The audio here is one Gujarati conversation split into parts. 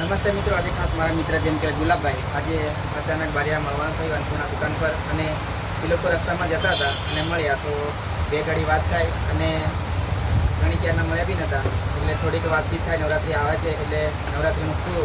નમસ્તે મિત્રો આજે ખાસ મારા મિત્ર જેમ કે ગુલાબભાઈ આજે અચાનક બારિયા મળવાનું થયું અન્નપૂર્ણા દુકાન પર અને એ લોકો રસ્તામાં જતા હતા અને મળ્યા. તો બે ઘડી વાત થાય અને ઘણી ક્યારના મળ્યા બી નહોતા એટલે થોડીક વાતચીત થાય નવરાત્રિ આવે છે એટલે નવરાત્રિનું શું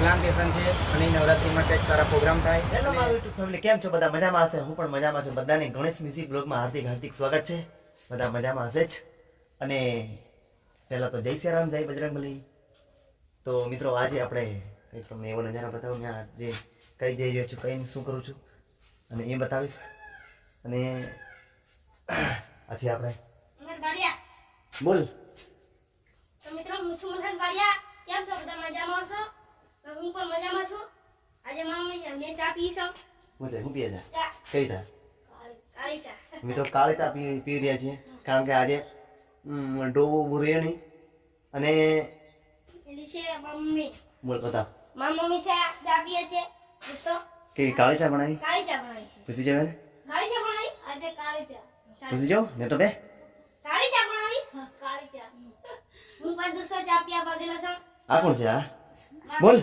પ્લાન્ટેશન છે અને નવરાત્રિમાં કંઈક સારા પ્રોગ્રામ થાય. હેલો મારું યુટ્યુબ ફેમિલી કેમ છો? બધા મજામાં હશે? હું પણ મજામાં છું. બધાને ગણેશ મ્યુઝિક બ્લોગમાં હાર્દિક હાર્દિક સ્વાગત છે. બધા મજામાં હશે જ. અને પહેલાં તો જય શ્રી રામ જય બજરંગબલી. તો મિત્રો આજે આપણે કંઈક તમને એવો નજારા બતાવું. મેં આજે કઈ જઈ રહ્યો છું કઈ શું કરું છું અને એ બતાવીશ. અને આજે આપણે બોલ. તો મિત્રો હું છું મનહર બારિયા કેમ છો? બધા મજામાં છો હું પણ મજામાં છું. આજે મમ્મી મેં ચા પી છું. હું હું પીએ ચા. કઈ ચા? કાળી- ચા. મિત્રો કાળી ચા પી પી રહ્યા છીએ. કારણ કે આજે ઉમ, ડોબો બુર્યો નહીં. અને એની છે મમ્મી. બોલ બતાવ મારી મમ્મી છે ચા પીએ છે. દોસ્તો કે કાળી ચા બનાવી? કાળી ચા બનાવી છે. પૂછી જવે ને કાળી ચા બનાવી? આજે કાળી ચા. પૂછી જાવ? ને તો બે. કાળી ચા બનાવી? કાળી ચા. હું પણ દોસ્તો ચા પીવા બાજેલા છું. આ કોણ છે આ? બોલ.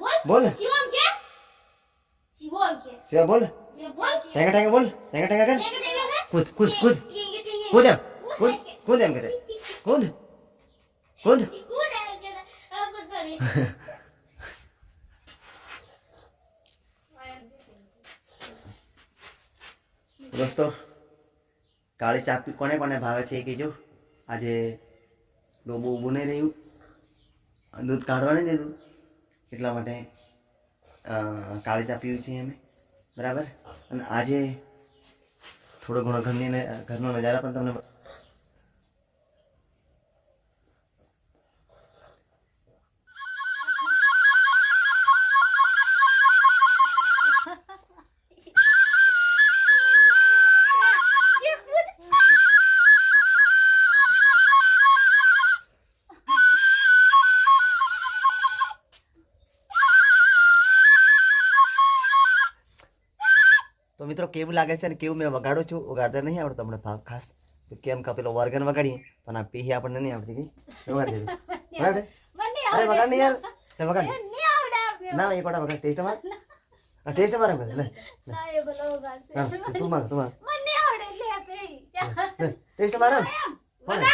બોલ. બોલ. શિવમ કે? શિવમ કે. શિવમ બોલ. બોલ. ટેંગા ટેંગા બોલ. ટેંગા ટેંગા કર. કૂદ કૂદ કૂદ. કૂદ એમ. કૂદ કૂદ એમ કરે. કૂદ. કૂદ. કૂદ. દોસ્તો, કાળી ચા કોને કોને ભાવે છે એ કહેજો. આજે ડોબો ઊભું નહીં રહ્યું. દૂધ કાઢવા નહીં દીધું. એટલા માટે કાળી ચા પીવી છીએ અમે. બરાબર? અને આજે થોડો ઘણો ઘરની ઘરનો નજારા પણ તમને મિત્રો કેવું લાગે છે ને કેવું મેં વગાડું છું વગાડતા નહીં આવડતું તમને ભાવ ખાસ તો કેમ કે પેલો વર્ગન વગાડીએ પણ આ પીહી આપણને નહીં આવડતી કઈ. વગાડી દેજો. વગાડ દે. અરે વગાડ નહીં યાર. લે વગાડ દે. ના એક વાળા વગાડ. ટેસ્ટ માર આ ટેસ્ટ માર એમ કરે. લે. હા, તું માર તું માર. લે ટેસ્ટ માર એમ. કોને?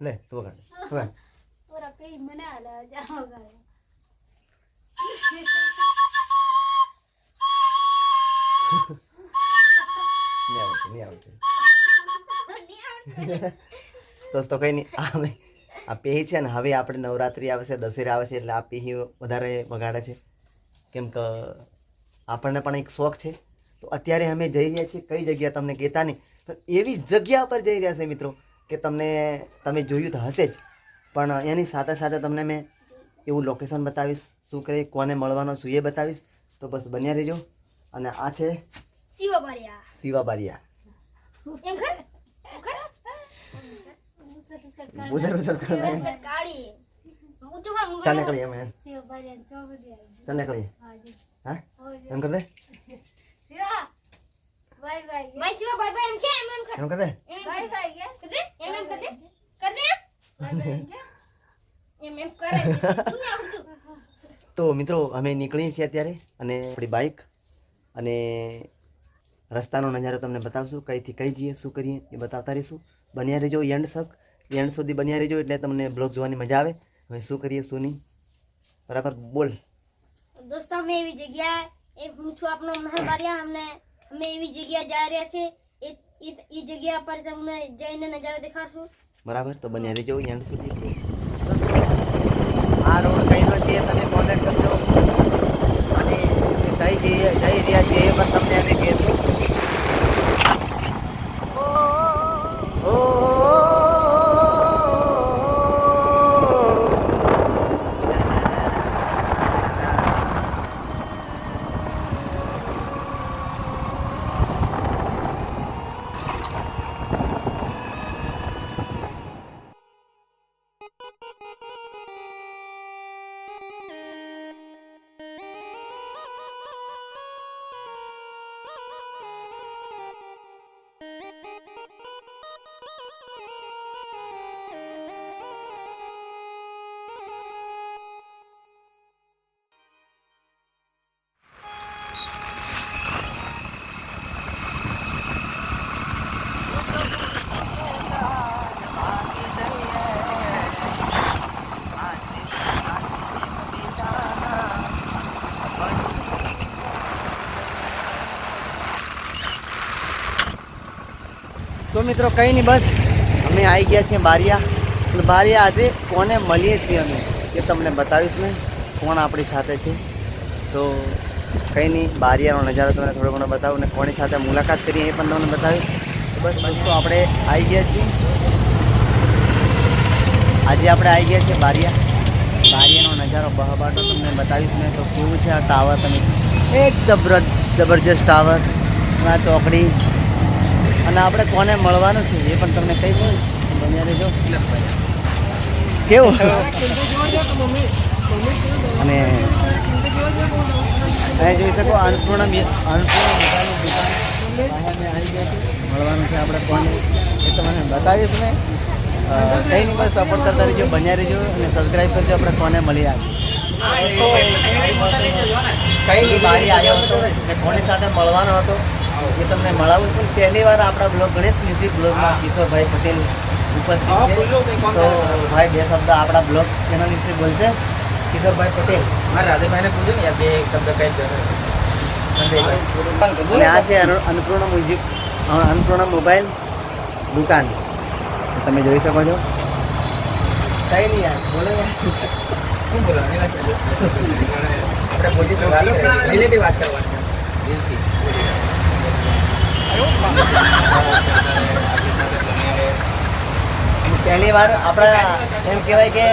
લે. તું વગાડ વગાડ. નહીં આવડતું નહીં આવડતું દોસ્તો, કઈ નહીં આ અમે આ પેહી છે ને, હવે આપણે નવરાત્રિ આવે છે દશેરા આવે છે એટલે આ વધારે વગાડે છે. કેમ કે આપણને પણ એક શોખ છે. તો અત્યારે અમે જઈ રહ્યા છીએ, કઈ જગ્યા તમને કહેતા નહીં પણ એવી જગ્યા પર જઈ રહ્યા છે મિત્રો, કે તમને તમે જોયું તો હશે જ. પણ એની સાથે સાથે તમને મેં એવું લોકેશન બતાવીશ, શું કરે કોને મળવાનો છું એ બતાવીશ. તો બસ બન્યા રહેજો. અને આ છે શિવાબારિયા. બારિયા શિવા બારિયા એમ કર? એમ કર બુઝર બુઝર કરે છે. કાળી કર. અમે ચાલ હા એમ કર દે? એમ કે એમ એમ કર. દે? એમ એમ એમ એમ એમ તો મિત્રો અમે નીકળીએ છીએ અત્યારે અને આપણી બાઇક અને રસ્તાનો નજારો તમને બતાવશું. કઈથી કઈ જઈએ શું કરીએ એ બતાવતા રહીશું. બન્યા રહેજો એન્ડ સક એન્ડ સુધી બન્યા રહેજો એટલે તમને બ્લોગ જોવાની મજા આવે. હવે શું કરીએ શું નહીં? બરાબર બોલ. દોસ્તો અમે એવી જગ્યા એ હું છું આપનો મહેબારિયા અમને અમે એવી જગ્યા જઈ રહ્યા છે એ એ- જગ્યા પર તમને જઈને નજારો દેખાડશું. બરાબર તો બન્યા રહેજો એન્ડ સુધી. આ રોડ કઈ છે તમે કોન્ટેક્ટ કરજો અને કઈ જઈ જઈ રહ્યા તો મિત્રો કંઈ નહીં બસ. અમે આવી ગયા છીએ બારિયા. બારિયા આજે કોને મળીએ છીએ અમે એ તમને બતાવીશ ને કોણ આપણી સાથે છે? તો કંઈ નહીં બારિયાનો નજારો તમને થોડો ઘણો બતાવું ને કોની સાથે મુલાકાત કરીએ એ પણ તમને બતાવીશ. બસ બસ તો આપણે આવી ગયા છીએ. આજે આપણે આવી ગયા છીએ બારિયા. બારિયાનો નજારો બહાબાટો તમને બતાવીશ ને તો કેવું છે આ ટાવર તમે? એક જબર જબરજસ્ત ટાવર આ ચોકડી. અને આપણે કોને મળવાનું છે એ પણ તમને કહીશું બન્યા રહેજો. કેવું? અને અહીં જોઈ શકો અન્નપૂર્ણ અન્નપૂર્ણ આવી મળવાનું છે આપણે કોને એ તમને બતાવીશ ને કંઈ નહીં પણ સપોર્ટ કરતા રહેજો, બન્યા રહેજો અને સબસ્ક્રાઈબ કરજો, આપણે કોને મળી આવ્યું કઈ નહીં આવ્યો હતો કોની સાથે મળવાનો હતો? એ તમને મળાવું છું. પહેલી વાર આપણા બ્લોગ ગણેશ મ્યુઝિક બ્લોગમાં કિશોરભાઈ પટેલ ઉપસ્થિત છે. તો ભાઈ બે શબ્દ આપણા બ્લોગ ચેનલ વિશે બોલશે. કિશોરભાઈ પટેલ. મારે રાધેભાઈને પૂછ્યું ને યાર બે એક શબ્દ કહી જશે અને આ છે અનુ- અન્નપૂર્ણા મ્યુઝિક અન્નપૂર્ણા મોબાઈલ દુકાન. તમે જોઈ શકો છો. કઈ નહીં યાર બોલો. શું બોલો? આપણે રિલેટિવ વાત કરવાની. દિલથી પહેલી વાર આપણા એમ કહેવાય કે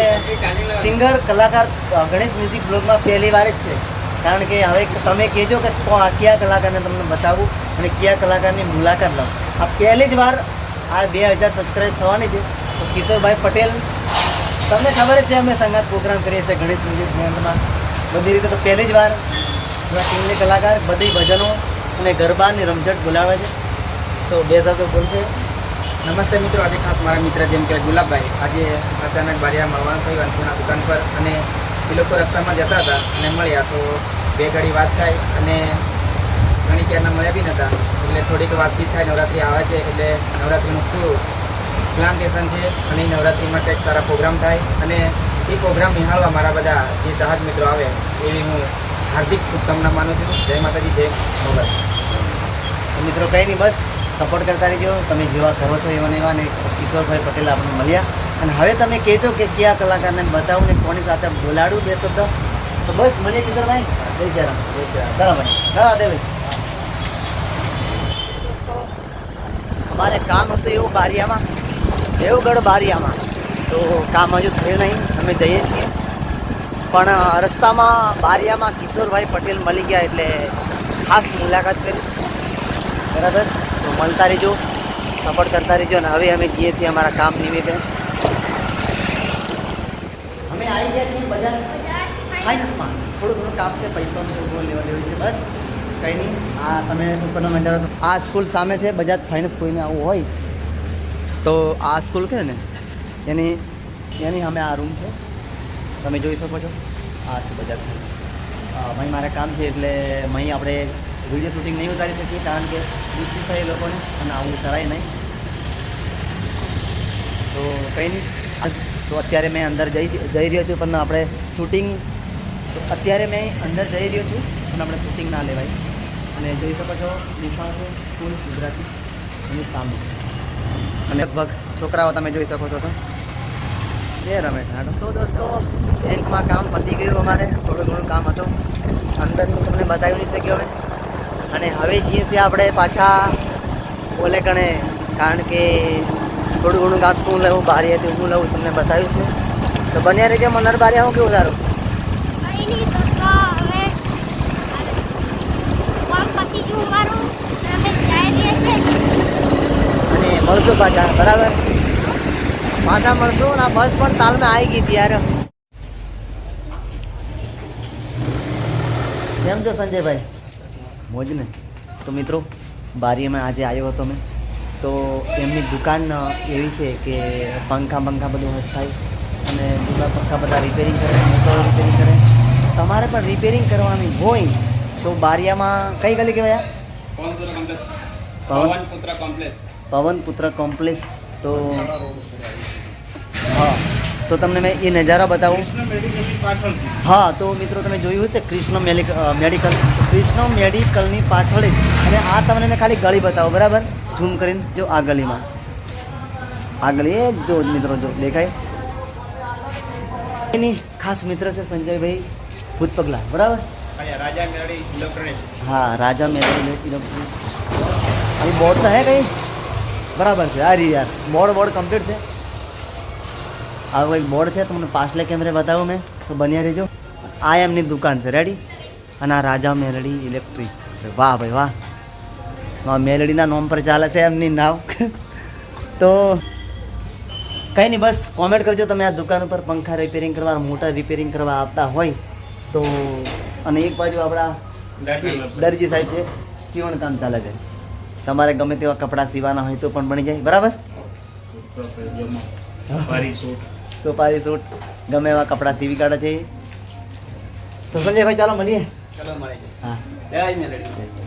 સિંગર કલાકાર ગણેશ મ્યુઝિક બ્લોગમાં પહેલી વાર જ છે. કારણ કે હવે તમે કહેજો કે કયા કલાકારને તમને બતાવું અને કયા કલાકારની મુલાકાત લઉં. આ પહેલી જ વાર આ બે હજાર સબસ્ક્રાઈબ થવાની છે. તો કિશોરભાઈ પટેલ, તમને ખબર જ છે અમે સંગાત પ્રોગ્રામ કરીએ છીએ ગણેશ મ્યુઝિક બેન્ડમાં બધી રીતે તો પહેલી જ વાર. ટીમની કલાકાર, બધી ભજનો અને ગરબાની રમઝટ બોલાવે છે. તો બે શબ્દો બોલશે. નમસ્તે મિત્રો, આજે ખાસ મારા મિત્ર જેમ કે ગુલાબભાઈ, આજે અચાનક બારિયા મળવાનું થયું અન્નપૂર્ણા દુકાન પર અને એ લોકો રસ્તામાં જતા હતા અને મળ્યા. તો બે ઘડી વાત થાય અને ઘણી ક્યારના મળ્યા બી નહોતા એટલે થોડીક વાતચીત થાય, નવરાત્રિ આવે છે, એટલે નવરાત્રિનું શું પ્લાન્ટેશન છે અને નવરાત્રિમાં કંઈક સારા પ્રોગ્રામ થાય. અને એ પ્રોગ્રામ નિહાળવા મારા બધા જે ચાહક મિત્રો આવે, એવી હું હાર્દિક શુભકામના માનું છું. જય માતાજી જય મોગલ. તો મિત્રો કંઈ નહીં બસ સપોર્ટ કરતા રહેજો. તમે જેવા કરો છો એવા ને એવા ને કિશોરભાઈ પટેલ આપણને મળ્યા. અને હવે તમે કહેજો કે કયા કલાકારને બતાવું ને કોની સાથે બોલાડું બે તો તો બસ મળીએ કિશોરભાઈ. જય શ્રી રામ જય શ્રી રામ. ચાલો ભાઈ. ચાલો દેભાઈ અમારે કામ હતું એવું બારિયામાં. દેવગઢ બારિયામાં. તો કામ હજુ થયું નહીં. અમે જઈએ છીએ. પણ રસ્તામાં બારિયામાં કિશોરભાઈ પટેલ મળી ગયા એટલે ખાસ મુલાકાત કરી. બરાબર? તો મળતા રહેજો, સપોર્ટ કરતા રહેજો અને હવે અમે જઈએ છીએ અમારા કામ નિમિત્તે. અમે આવી ગયા છીએ બજાર. ફાઇનાન્સમાં થોડું ઘણું કામ છે પૈસાનું થોડું લેવા દેવું છે, બસ. કંઈ નહીં, આ તમે ઉપરનો નજારો તો. આ સ્કૂલ સામે છે, બજાજ ફાઇનાન્સ કોઈને આવું હોય, તો આ સ્કૂલ કે ને એની એની અમે આ રૂમ છે. તમે જોઈ શકો છો. આ છે બજાર અહીં મારે કામ છે એટલે અહીં આપણે વીડિયો શૂટિંગ નહીં ઉતારી શકીએ, કારણ કે દુઃખી થાય એ લોકોને અને આવું કરાય નહીં. તો કંઈ નહીં. આ- તો અત્યારે મેં અંદર જઈ રહ્યો છું, પણ આપણે શૂટિંગ અત્યારે મેં અંદર જઈ રહ્યો છું, પણ આપણે શૂટિંગ ના લેવાય. અને જોઈ શકો છો, નિશાળ સ્કૂલ ગુજરાતી. એની સામે. અને લગભગ છોકરાઓ તમે જોઈ શકો છો તો. એ રમેશ હાડો. તો દોસ્તો બેંકમાં કામ પતી ગયું અમારે. થોડું ઘણું કામ હતું. અંદરનું તમને બતાવી નહીં શક્યો હવે અને હવે જઈએ છીએ આપણે પાછા ઓલે કણે કારણ કે થોડું ઘણું કામ શું લેવું હતી હું લઉં તમને બતાવીશ ને તો બન્યા રહેજો મનર બારી હું કેવું અમે છીએ અને મળશું પાછા બરાબર? પાછા મળશું અને આ બસ પણ તાલમાં આવી ગઈ હતી યાર. કેમ છો સંજયભાઈ? મોજ ને. તો મિત્રો બારીમાં આજે આવ્યો હતો મેં. તો એમની દુકાન એવી છે કે પંખા પંખા બધું હશ થાય અને જૂના પંખા બધા રિપેરિંગ કરે મોટરો રિપેરિંગ કરે. તમારે પણ રિપેરિંગ કરવાની હોય તો બારિયામાં કઈ ગલી કહેવાય? પવન પવનપુત્ર કોમ્પ્લેક્સ પવન? પુત્ર કોમ્પ્લેક્સ તો હા. તો તમને મેં એ નજારા બતાવું. હા તો મિત્રો તમે જોયું હશે કૃષ્ણ મેડિકલ કૃષ્ણ મેડિકલની પાછળ જ. અને આ તમને મેં ખાલી ગળી બતાવો બરાબર? ઝૂમ કરીને જો આ ગલીમાં. આ ગલી એ જો મિત્રો જો દેખાય. એની ખાસ મિત્ર છે સંજયભાઈ ભૂતપગલા બરાબર? ઇલેક્ટ્રોનિક હા રાજા મેળવી અહીં બોર્ડ તો હે કઈ? બરાબર છે અરે યાર. બોર્ડ બોર્ડ કમ્પ્લીટ છે. આવું એક બોર્ડ છે તમને પાછલે કેમેરે બતાવું મેં. તો બન્યા રહેજો. આ એમની દુકાન છે રેડી અને આ રાજા મેલડી ઇલેક્ટ્રિક વાહ ભાઈ વાહ. મેલડીના નોમ પર ચાલે છે એમની નાવ. તો કંઈ નહીં બસ કોમેન્ટ કરજો તમે આ દુકાન ઉપર પંખા રિપેરિંગ કરવા મોટર રિપેરિંગ કરવા આપતા હોય તો અને એક બાજુ આપણા દરજી સાહેબ છે સીવણ કામ ચાલે છે. તમારે ગમે તેવા કપડાં સીવાના હોય તો પણ બની જાય બરાબર? સોપારી સૂટ ગમે એવા કપડાં સીવી કાઢે છે. તો સંજયભાઈ ચાલો મળીએ. ચાલો મળીએ. હા. જય મેલડી